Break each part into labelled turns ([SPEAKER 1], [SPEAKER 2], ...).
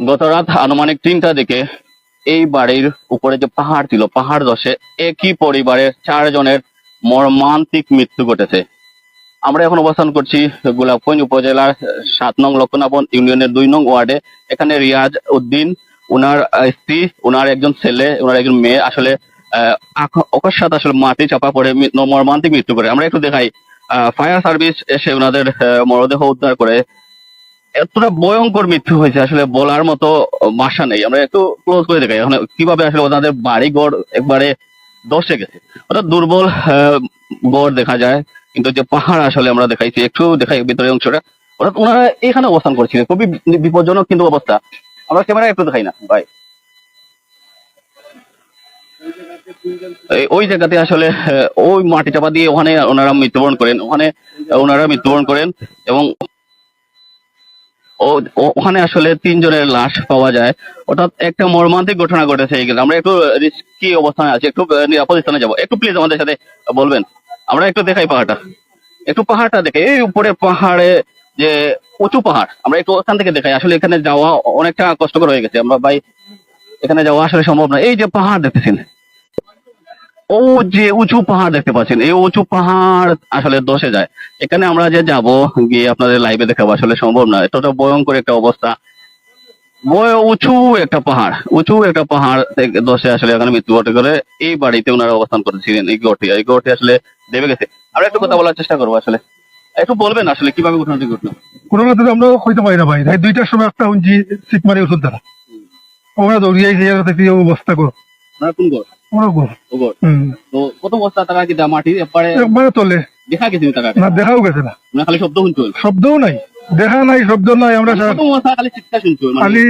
[SPEAKER 1] গত রাত আনুমানিক তিনটা দিকে এই বাড়ির উপরে যে পাহাড় ছিল পাহাড় দশে একই পরিবারের চারজনের মর্মান্তিক মৃত্যু ঘটেছে। আমরা এখন অবস্থান করছি গোলাপগঞ্জ উপজেলার সাত নং লক্ষণাবন ইউনিয়নের দুই নং ওয়ার্ডে। এখানে রিয়াজ উদ্দিন আহ, স্ত্রী ওনার একজন ছেলে ওনার একজন মেয়ে আসলে অকস্মাৎ আসলে মাটি চাপা পড়ে মর্মান্তিক মৃত্যু করে আমরা একটু দেখাই ফায়ার সার্ভিস এসে ওনাদের আহ, মরদেহ উদ্ধার করে এতটা ভয়ঙ্কর মৃত্যু হয়েছে, আসলে বলার মতো ভাষা নেই। আমরা একটু ক্লোজ করে দেখাই। এখন কীভাবে আসলে ওনাদের বাড়ি গড় একবারে দশে গেছে। অর্থাৎ দুর্বল গড় দেখা যায়, কিন্তু যে পাহাড় আসলে আমরা দেখাইছি, একটু দেখাই ভিতরে অংশটা। অর্থাৎ ওনারা এখানে অবস্থান করছিলেন। খুবই বিপজ্জনক কিন্তু অবস্থা। আমরা ক্যামেরা একটু দেখাই না, ভাই। ওই জায়গাতে আসলে ওই মাটি চাপা দিয়ে ওখানে ওনারা মৃত্যুবরণ করেন। ওখানে ওনারা মৃত্যুবরণ করেন এবং ওখানে আসলে তিনজনের লাশ পাওয়া যায়। অর্থাৎ একটা মর্মান্তিক ঘটনা ঘটেছে আমরা একটু রিস্কি অবস্থানে আছি, একটু নিরাপদ স্থানে যাব। একটু প্লিজ আমাদের সাথে বলবেন। আমরা একটু দেখাই পাহাড়টা। একটু পাহাড়টা দেখে, এই উপরে পাহাড়ে যে উঁচু পাহাড়, আমরা একটু ওখান থেকে দেখাই। আসলে এখানে যাওয়া অনেকটা কষ্টকর হয়ে গেছে। আমরা ভাই, এখানে যাওয়া আসলে সম্ভব না এই যে পাহাড় দেখতেছেন ও যে উঁচু পাহাড় দেখতে পাচ্ছেন, এই উঁচু পাহাড় আসলে দশে যায়। এখানে আমরা যে যাব, গিয়ে আপনাদের লাইভে দেখাবো, আসলে সম্ভব না। এতটা ভয়ঙ্কর একটা অবস্থা। উঁচু একটা পাহাড়, উঁচু একটা পাহাড় দশে আসলে এখানে মৃত্যুবরণ করে এই বাড়িতে ওনারা অবস্থান করেছিলেন, এই গড়টি এই গড়টি আসলে দেবে গেছে। আমরা একটু কথা বলার চেষ্টা করব আসলে। একটু বলবেন আসলে কীভাবে ঘটনাটি ঘটলো?
[SPEAKER 2] কোনো রাতে আমরা হইতে পারি না ভাই। দুইটার সময় একটা শুনছি সিট মারি ওষুধ তারা আমরা দৌড়িয়ে অবস্থা করো
[SPEAKER 1] আপনারা কোন গড়
[SPEAKER 2] আমরা গো
[SPEAKER 1] ও গড় তো কত বস্তা টাকা কি দাম মাটি
[SPEAKER 2] একবারে তোলে।
[SPEAKER 1] দেখা গেছে টাকা
[SPEAKER 2] না দেখাও গেছে না।
[SPEAKER 1] না খালি শব্দ শুনছো
[SPEAKER 2] শব্দও নাই। দেখা নাই শব্দ নাই আমরা স্যার
[SPEAKER 1] কত বস্তা খালি চিৎকার শুনছো মানে
[SPEAKER 2] খালি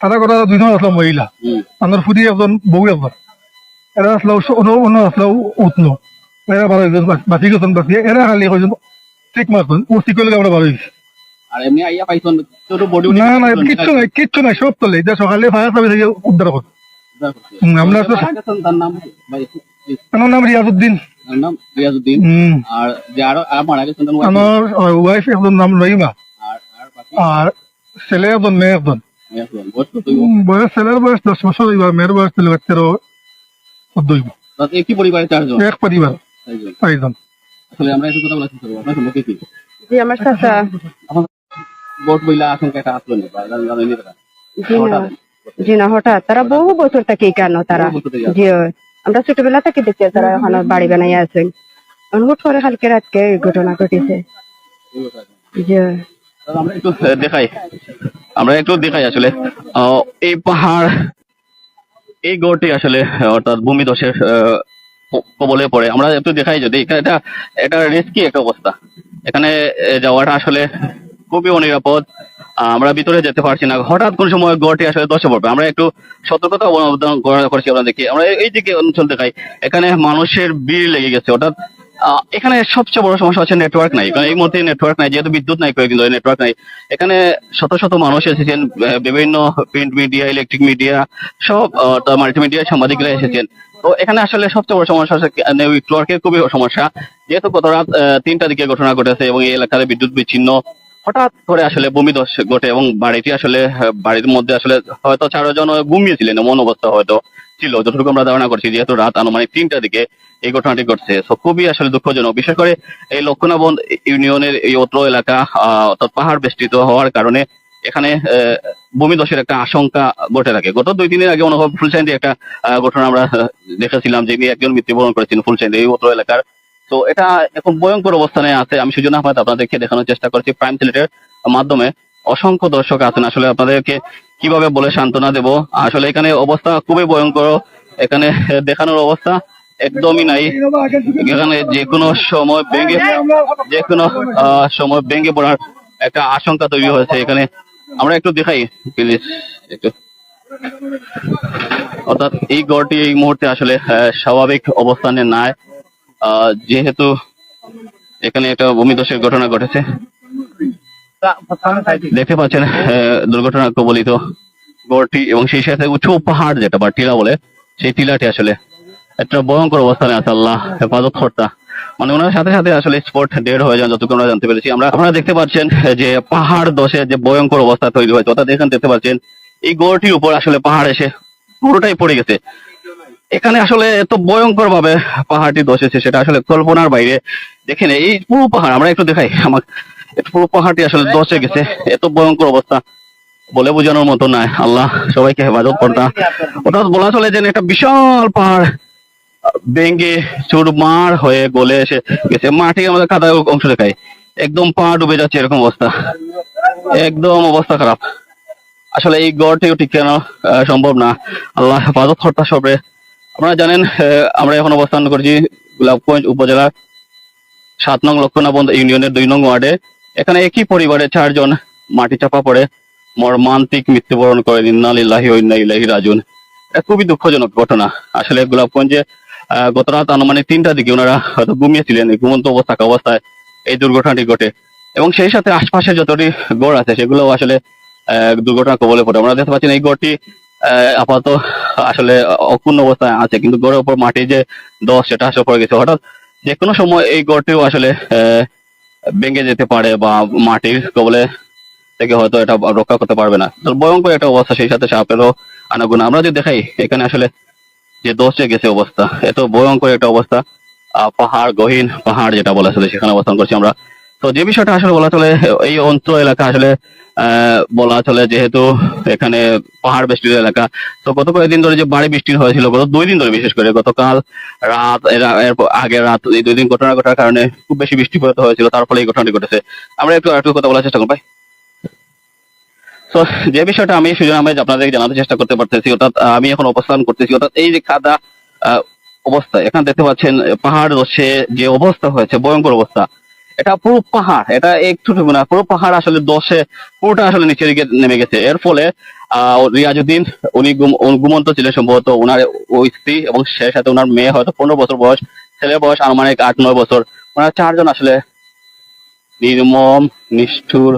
[SPEAKER 2] তারা কথা দুজন আসলো মহিলা।
[SPEAKER 1] হুম।
[SPEAKER 2] আমার ফুটি একজন বউ একজন। এরা আসলো অন্য অন্য আসলো উঠনো এরা বারো একজন বাঁচি গেছেন বাঁচি এরা খালি কয়জন ঠিক মারছেন ও ঠিক করলে আমরা বারো
[SPEAKER 1] আর এমনি আইয়া পাইছন ছোট
[SPEAKER 2] না না কিচ্ছু নাই কিচ্ছু নাই সব তোলে। সকালে ফায়ার সার্ভিস উদ্ধার করে। হুম, আমরা তো
[SPEAKER 1] তার নাম
[SPEAKER 2] আমার নাম রিয়াজউদ্দিন।
[SPEAKER 1] নাম রিয়াজউদ্দিন। আর যে আরও আর মারা গেছেন
[SPEAKER 2] আমার ওয়াইফ একজন নাম রহিমা।
[SPEAKER 1] আর আর বাকি?
[SPEAKER 2] আর ছেলে একজন মেয়ে একজন
[SPEAKER 1] একজন বয়স কত হইব?
[SPEAKER 2] উম, বয়স ছেলের বয়স দশ বছর হইবা মেয়ের বয়স ছিল তেরো চোদ্দ হইব।
[SPEAKER 1] একই পরিবারে চারজন?
[SPEAKER 2] এক পরিবার।
[SPEAKER 1] চারজন।
[SPEAKER 2] চারজন।
[SPEAKER 1] আসলে আমরা একটু কথা বলা চেষ্টা করব। আপনার সম্পর্কে কি?
[SPEAKER 3] জি আমার চাচা।
[SPEAKER 1] ভোট বইলা আশঙ্কা একটা আসলো না বা জান- জানেনই তারা।
[SPEAKER 3] জি না
[SPEAKER 1] হঠাৎ।
[SPEAKER 3] তারা বহু বছর থেকে কেন তারা?
[SPEAKER 1] আছে।
[SPEAKER 3] জি আমরা ছোটবেলা থেকে দেখছি তারা ওখানে বাড়ি বানাই আছেন হুট করে কালকে রাতকে এই ঘটনা ঘটেছে।
[SPEAKER 1] আছে।
[SPEAKER 3] জি
[SPEAKER 1] আমরা একটু দেখাই। আমরা একটু দেখাই আসলে। এই পাহাড় এই গড়টি আসলে অর্থাৎ ভূমিধসের কবলে পড়ে। আমরা একটু দেখাই যদি। এখানে এটা এটা রিস্কি একটা অবস্থা। এখানে যাওয়াটা আসলে খুবই অনিরাপদ। আমরা ভিতরে যেতে পারছি না। হঠাৎ কোন সময় গড়টি আসলে দশে পড়বে। আমরা একটু সতর্কতা অবলম্বন করা- করছি দেখি। আমরা এই দিকে অঞ্চল দেখাই। এখানে মানুষের ভিড় লেগে গেছে। অর্থাৎ এখানে সবচেয়ে বড় সমস্যা হচ্ছে নেটওয়ার্ক নাই। কারণ এই মুহূর্তে নেটওয়ার্ক নাই। যেহেতু বিদ্যুৎ নাই কয়েকদিন ধরে নেটওয়ার্ক নাই। এখানে শত শত মানুষ এসেছেন। বিভিন্ন প্রিন্ট মিডিয়া ইলেকট্রিক মিডিয়া সব মাল্টিমিডিয়া সাংবাদিকরা এসেছেন। তো এখানে আসলে সবচেয়ে বড় সমস্যা হচ্ছে নেটওয়ার্কের খুবই সমস্যা। যেহেতু গত রাত তিনটা দিকে ঘটনা ঘটেছে এবং এই এলাকার বিদ্যুৎ বিচ্ছিন্ন হঠাৎ করে আসলে ভূমিধস ঘটে এবং বাড়িটি আসলে বাড়ির মধ্যে আসলে হয়তো চারজন ঘুমিয়েছিলেন এমন অবস্থা হয়তো ছিল। যতটুকু আমরা ধারণা করছি যেহেতু রাত আনুমানিক তিনটার দিকে এই ঘটনাটি ঘটছে। তো খুবই আসলে দুঃখজনক। বিশেষ করে এই লক্ষণাবন ইউনিয়নের এই অত্র এলাকা অর্থাৎ পাহাড় বেষ্টিত হওয়ার কারণে এখানে ভূমিধসের একটা আশঙ্কা ঘটে থাকে। গত দুই দিনের আগে অনুভব ফুলচাইন্দি একটা ঘটনা আমরা আহ, দেখেছিলাম যে একজন মৃত্যুবরণ করেছেন ফুলচাইন্দি এই অত্র এলাকার তো এটা এখন ভয়ঙ্কর অবস্থানে আছে। আমি সুজন আহমেদ আপনাদেরকে দেখানোর চেষ্টা করছি প্রাইম সিলেটের মাধ্যমে। অসংখ্য দর্শক আছেন। আসলে আপনাদেরকে কীভাবে বলে সান্ত্বনা দেব? আসলে এখানে অবস্থা খুবই ভয়ঙ্কর। এখানে দেখানোর অবস্থা একদমই নাই। এখানে যে কোনো সময় ভেঙে যে কোনো সময় ভেঙে পড়ার একটা আশঙ্কা তৈরি হয়েছে। এখানে আমরা একটু দেখাই প্লিজ একটু। অর্থাৎ এই গড়টি এই মুহূর্তে আসলে স্বাভাবিক অবস্থানে নাই। যেহেতু এখানে একটা ভূমিধসের ঘটনা ঘটেছে। দেখতে পাচ্ছেন দুর্ঘটনা কবলিত গড়টি এবং সেই সাথে উঁচু পাহাড় যেটা বা টিলা বলে, সেই টিলাটি আসলে একটা ভয়ঙ্কর অবস্থানে আছে আল্লাহ হেফাজত কর্তা। মানে ওনার সাথে সাথে আসলে স্পট ডেড হয়ে যান যতটুকু আমরা জানতে পেরেছি। আমরা, আপনারা দেখতে পাচ্ছেন যে পাহাড় দশে যে ভয়ঙ্কর অবস্থা তৈরি হয়েছে, অর্থাৎ এখানে দেখতে পাচ্ছেন, এই গড়টির উপর আসলে পাহাড় এসে পুরোটাই পড়ে গেছে। এখানে আসলে এত ভয়ঙ্কর ভাবে পাহাড়টি দশেছে সেটা আসলে কল্পনার বাইরে। দেখেন এই পুরো পাহাড় আমরা একটু দেখাই আমার পুরো পাহাড়টি আসলে দশে গেছে এত ভয়ঙ্কর অবস্থা বলে বোঝানোর মতো নয় আল্লাহ সবাইকে হেফাজত করতা অর্থাৎ বলা চলে যে একটা বিশাল পাহাড় ভেঙ্গে চুরমার হয়ে গলে এসে গেছে মাটি আমাদের কাদা অংশ দেখায়। একদম পা ডুবে যাচ্ছে এরকম অবস্থা। একদম অবস্থা খারাপ। আসলে এই গড়টিও ঠিক কেন সম্ভব না। আল্লাহ হেফাজত কর্তা সবে আপনারা জানেন আমরা এখন অবস্থান করছি গোলাপগঞ্জ উপজেলার সাত নং লক্ষণাবন্ধ ইউনিয়নের দুই নং ওয়ার্ডে। এখানে একই পরিবারে চারজন মাটি চাপা পড়ে মর্মান্তিক মৃত্যুবরণ করেন ইন্নালিল্লাহি এটা খুবই দুঃখজনক ঘটনা। আসলে গোলাপগঞ্জে গত রাত আনুমানিক তিনটার দিকে ওনারা হয়তো ঘুমিয়েছিলেন ঘুমন্ত অবস্থা অবস্থায় এই দুর্ঘটনাটি ঘটে। এবং সেই সাথে আশপাশে যতটি গড় আছে সেগুলো আসলে দুর্ঘটনা কবলে পড়ে। আমরা দেখতে পাচ্ছি এই গড়টি আপাতত আসলে অক্ষুণ্ণ অবস্থায় আছে, কিন্তু গড়ের উপর মাটি যে দশ, সেটা আসলে পড়ে গেছে। হঠাৎ যে কোনো সময় এই গড়টিও আসলে ভেঙে যেতে পারে বা মাটির কবলে থেকে হয়তো এটা রক্ষা করতে পারবে না। ভয়ঙ্কর একটা অবস্থা, সেই সাথে সাপেরও আনাগুনা। আমরা যদি দেখাই, এখানে আসলে যে দশে গেছে অবস্থা, এত ভয়ঙ্কর একটা অবস্থা। পাহাড় গহীন পাহাড় যেটা বলা চলে, সেখানে অবস্থান করছি আমরা। তো যে বিষয়টা আসলে বলা চলে, এই অঞ্চল এলাকা আসলে বলা চলে যেহেতু এখানে পাহাড় বেষ্টিত এলাকা, তো গত কয়েকদিন ধরে যে বাড়ি বৃষ্টি হয়েছিল, গত দুই দিন ধরে বিশেষ করে গতকাল রাত আগের রাত, এই দুই দিন ঘটনা ঘটার কারণে খুব বেশি বৃষ্টিপাত হয়েছিল তার ফলে এই ঘটনাটি ঘটেছে। আমরা একটু একটু কথা বলার চেষ্টা করব, ভাই। তো যে বিষয়টা আমি সুজন আহমেদ আপনাদের জানাতে চেষ্টা করতে পারতেছি, অর্থাৎ আমি এখন অবস্থান করতেছি, অর্থাৎ এই যে কাদা অবস্থা, এখানে দেখতে পাচ্ছেন, পাহাড় রয়েছে যে অবস্থা হয়েছে, ভয়ঙ্কর অবস্থা। এটা পুরো পাহাড়, এটা একটু না পুরো পাহাড় আসলে দশে, পুরোটা আসলে নিচের দিকে নেমে গেছে। এর ফলে রিয়াজুদ্দিন, উনি ঘুমন্ত ছিলেন সম্ভবত ওনার ওই স্ত্রী এবং সাথে ওনার মেয়ে হয়তো পনেরো বছর বয়স ছেলের বয়স, আনুমানিক আট, নয় বছর। ওনারা চারজন আসলে নির্মম, নিষ্ঠুর,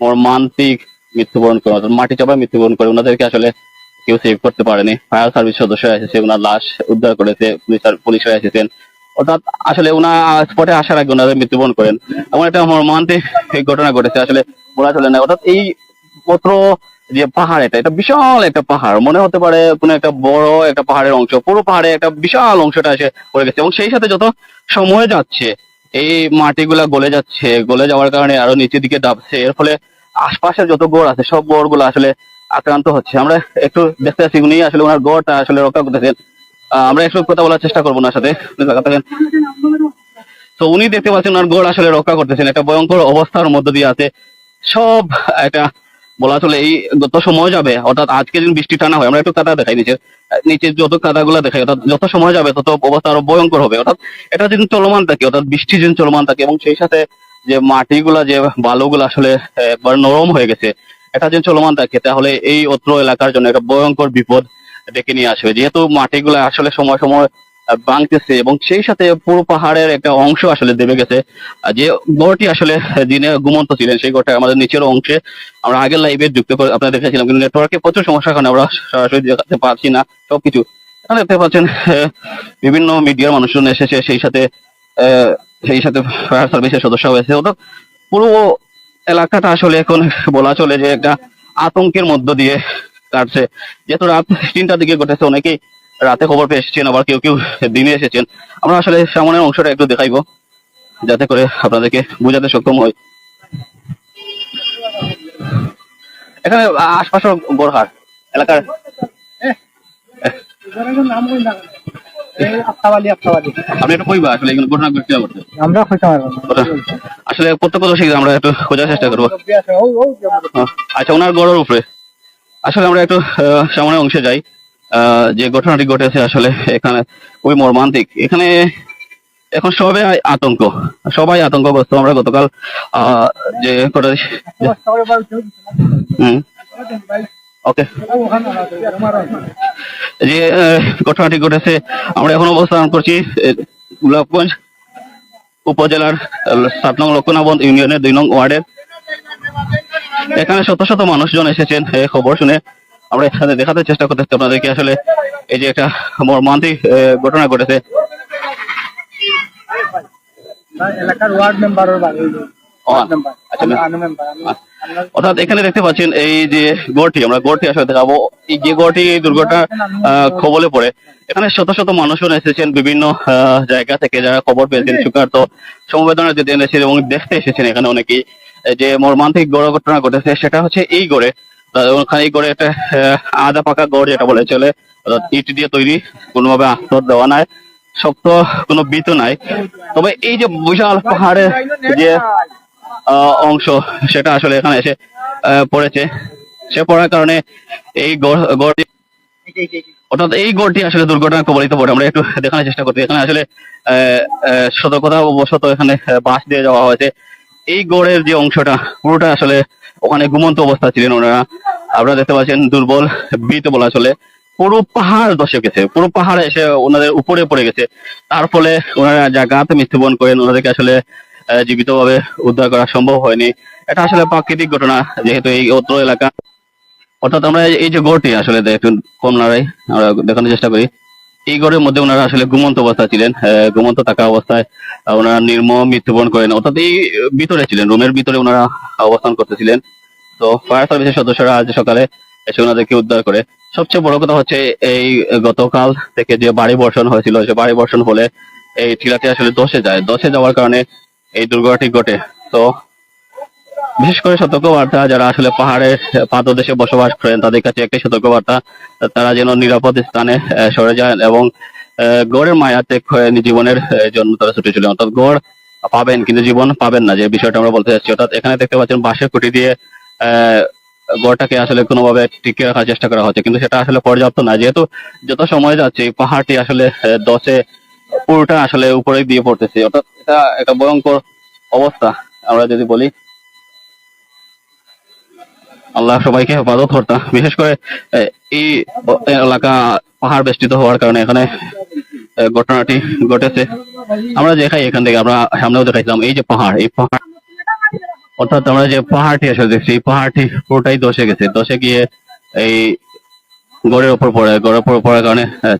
[SPEAKER 1] মর্মান্তিক মৃত্যুবরণ করে মাটি চাপায় মৃত্যুবরণ করে। ওনাদেরকে আসলে কেউ সেভ করতে পারেনি। ফায়ার সার্ভিস সদস্যরা এসেছে ওনার লাশ উদ্ধার করেছে, পুলিশ পুলিশরা এসেছেন। অর্থাৎ আসলে ওনা স্পটে আসার আগে মৃত্যুবরণ করেন। এমন একটা মর্মান্তিক ঘটনা ঘটেছে, আসলে বলা চলে না। অর্থাৎ এই পত্র যে পাহাড় এটা এটা বিশাল একটা পাহাড়। মনে হতে পারে কোনো একটা বড় একটা পাহাড়ের অংশ। পুরো পাহাড়ে একটা বিশাল অংশটা এসে পড়ে গেছে। এবং সেই সাথে যত সময় যাচ্ছে, এই মাটিগুলা গলে যাচ্ছে, গলে যাওয়ার কারণে আরও নিচের দিকে ডাবছে এর ফলে আশপাশের যত গড় আছে, সব গড়গুলো আসলে আক্রান্ত হচ্ছে। আমরা একটু দেখতে পাচ্ছি উনি আসলে ওনার গড়টা আসলে রক্ষা করতেছেন। আমরা একটু কথা বলার চেষ্টা করব ওনার সাথে। থাকেন। তো উনি দেখতে পাচ্ছেন ওনার গড় আসলে রক্ষা করতেছেন। একটা ভয়ঙ্কর অবস্থার মধ্য দিয়ে আছে। সব একটা বলা চলে এই যত সময় যাবে, অর্থাৎ আজকে যদি বৃষ্টি টানা হয়, আমরা একটু কাদা দেখাই নিচে। নিচে যত কাদাগুলো দেখাই, অর্থাৎ যত সময় যাবে, তত অবস্থা আরও ভয়ঙ্কর হবে। অর্থাৎ এটা যদি চলমান থাকে, অর্থাৎ বৃষ্টি যদি চলমান থাকে, এবং সেই সাথে যে মাটিগুলা, যে বালুগুলো আসলে নরম হয়ে গেছে, এটা যদি চলমান থাকে, তাহলে এই অত্র এলাকার জন্য একটা ভয়ঙ্কর বিপদ ডেকে নিয়ে আসবে। যেহেতু মাটিগুলো আসলে সময় সময় ভাঙতেছে এবং সেই সাথে পুরো পাহাড়ের একটা অংশ আসলে দেবে গেছে। যে গড়টি আসলে দিনে ঘুমন্ত ছিলেন, সেই গড়টা আমাদের নিচের অংশে আমরা আগের লাইভে যুক্ত করে আপনারা দেখেছিলাম কিন্তু নেটওয়ার্কে প্রচুর সমস্যার কারণে আমরা সরাসরি দেখাতে পারছি না সবকিছু। দেখতে পাচ্ছেন বিভিন্ন মিডিয়ার মানুষজন এসেছে, সেই সাথে সেই সাথে ফায়ার সার্ভিসের সদস্য হয়েছে। ওটা পুরো এলাকাটা আসলে এখন বলা চলে যে একটা আতঙ্কের মধ্য দিয়ে কাটছে। যেহেতু রাত তিনটার দিকে ঘটেছে অনেকেই রাতে খবর পেয়ে এসেছেন আবার কেউ কেউ দিনে এসেছেন। আমরা আসলে সামনের অংশটা একটু দেখাইবো যাতে করে আপনাদেরকে বোঝাতে সক্ষম হই। এখানে আশপাশে গোরহাট এলাকার আপনি একটু কইবা আসলে এগুলো ঘটনা ঘটতে ঘটছে
[SPEAKER 2] আমরা
[SPEAKER 1] আসলে প্রত্যক্ষদর্শী আমরা একটু খোঁজার চেষ্টা করব। আচ্ছা ওনার গড়ের উপরে। আসলে আমরা একটু আহ, সামনের অংশে যাই। যে ঘটনাটি ঘটেছে আসলে এখানে খুবই মর্মান্তিক। এখানে এখন সবাই আতঙ্ক সবাই আতঙ্কগ্রস্ত। আমরা গতকাল যে ওকে যে ঘটনাটি ঘটেছে আমরা এখন অবস্থান করছি গোলাপগঞ্জ উপজেলার সাত নং লক্ষণাবন্ধ ইউনিয়নের দুই নং ওয়ার্ডের। এখানে শত শত মানুষজন এসেছেন এই খবর শুনে আমরা এখানে দেখাতে চেষ্টা করতেছি আপনাদেরকে। আসলে এই যে একটা মর্মান্তিক ঘটনা ঘটেছে।
[SPEAKER 2] এলাকার ওয়ার্ড মেম্বারের বাড়ি
[SPEAKER 1] ও, আচ্ছা,
[SPEAKER 2] মেম্বার
[SPEAKER 1] অর্থাৎ এখানে দেখতে পাচ্ছেন এই যে গড়টি আমরা গড়টি আসলে দেখাবো। এই যে গড়টি এই দুর্ঘটনা কবলে পড়ে। এখানে শত শত মানুষজন এসেছেন বিভিন্ন জায়গা থেকে যারা খবর পেয়েছেন সুকার্ত সমবেদনা যেতে এনেছেন এবং দেখতে এসেছেন এখানে অনেকেই। যে মর্মান্তিক গড় ঘটনা ঘটেছে সেটা হচ্ছে এই গড়ে। ওখানে এই গড়ে একটা আধা পাকা গড় যেটা বলে চলে ইট দিয়ে তৈরি কোনোভাবে আস্তর দেওয়া নাই শক্ত কোনো বিত নাই। তবে এই যে বিশাল পাহাড়ের যে অংশ সেটা আসলে এখানে এসে পড়েছে। সে পড়ার কারণে এই গড় গড়টি অর্থাৎ এই গড়টি আসলে দুর্ঘটনা কবলিত পড়ে আমরা একটু দেখানোর চেষ্টা করছি এখানে আসলে আহ, সতর্কতা অবশত এখানে বাঁশ দিয়ে যাওয়া হয়েছে। এই গড়ের যে অংশটা পুরোটা আসলে ওখানে ঘুমন্ত অবস্থা ছিলেন ওনারা। আপনারা দেখতে পাচ্ছেন দুর্বল বিত বলা চলে। পুরো পাহাড় দশে গেছে পুরো পাহাড় এসে ওনাদের উপরে পড়ে গেছে। তার ফলে ওনারা জায়গাতে মৃত্যুবরণ করেন ওনাদেরকে আসলে আহ, জীবিতভাবে উদ্ধার করা সম্ভব হয়নি। এটা আসলে প্রাকৃতিক ঘটনা যেহেতু এই অত্র এলাকা। অর্থাৎ আমরা এই- যে গড়টি আসলে দেখুন কম লড়াই আমরা দেখানোর চেষ্টা করি। এই ঘরের মধ্যে ওনারা আসলে ঘুমন্ত অবস্থা ছিলেন ঘুমন্ত থাকা অবস্থায় ওনারা নির্মম মৃত্যুবরণ করেন। অর্থাৎ এই ভিতরে ছিলেন, রুমের ভিতরে ওনারা অবস্থান করতেছিলেন। তো ফায়ার সার্ভিসের সদস্যরা আজ সকালে এসে ওনাদেরকে উদ্ধার করে। সবচেয়ে বড় কথা হচ্ছে এই গতকাল থেকে যে বাড়ি বর্ষণ হয়েছিল, সে বাড়ি বর্ষণ হলে এই টিলাটি আসলে দশে যায়। দশে যাওয়ার কারণে এই দুর্ঘটনাটি ঘটে। তো বিশেষ করে সতর্কবার্তা যারা আসলে পাহাড়ের পাদদেশে বসবাস করেন, তাদের কাছে একটি সতর্কবার্তা, তারা যেন নিরাপদ স্থানে সরে যায় এবং গড়ের মায়া ত্যাগ করে জীবনের জন্য তারা ছুটে চলে অর্থাৎ গড় পাবেন, কিন্তু জীবন পাবেন না, যে বিষয়টা আমরা বলতে চাচ্ছি অর্থাৎ এখানে দেখতে পাচ্ছেন বাঁশের খুঁটি দিয়ে গড়টাকে আসলে কোনোভাবে টিকে রাখার চেষ্টা করা হচ্ছে, কিন্তু সেটা আসলে পর্যাপ্ত না। যেহেতু যত সময় যাচ্ছে পাহাড়টি আসলে দশে পুরোটা আসলে উপরে দিয়ে পড়তেছে। অর্থাৎ এটা একটা ভয়ঙ্কর অবস্থা, আমরা যদি বলি। আল্লাহ সবাইকে হেফাজত করতা। বিশেষ করে এই এলাকা পাহাড় বেষ্টিত হওয়ার কারণে এখানে ঘটনাটি ঘটেছে। আমরা দেখাই এখান থেকে, আমরা সামনেও দেখাইছিলাম, এই যে পাহাড়, এই পাহাড় অর্থাৎ আমরা যে পাহাড়টি আসলে দেখছি, এই পাহাড়টি পুরোটাই দশে গেছে। দশে গিয়ে এই গড়ের ওপর পড়ে, গড়ের উপর পড়ার কারণে